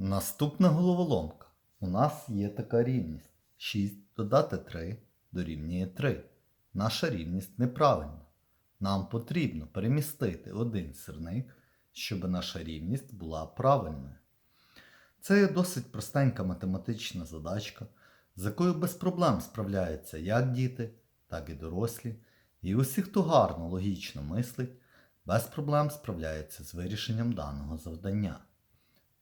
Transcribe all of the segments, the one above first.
Наступна головоломка. У нас є така рівність. 6 додати 3 дорівнює 3. Наша рівність неправильна. Нам потрібно перемістити один сирник, щоб наша рівність була правильною. Це досить простенька математична задачка, з якою без проблем справляються як діти, так і дорослі. І усі, хто гарно логічно мислить, без проблем справляються з вирішенням даного завдання.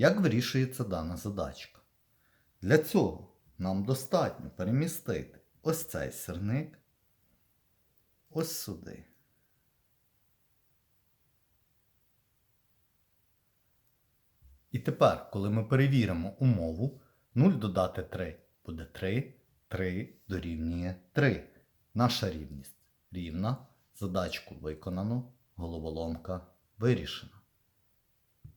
Як вирішується дана задачка? Для цього нам достатньо перемістити ось цей сирник ось сюди. І тепер, коли ми перевіримо умову, 0 додати 3 буде 3, 3 дорівнює 3. Наша рівність рівна. Задачку виконано, головоломка вирішена.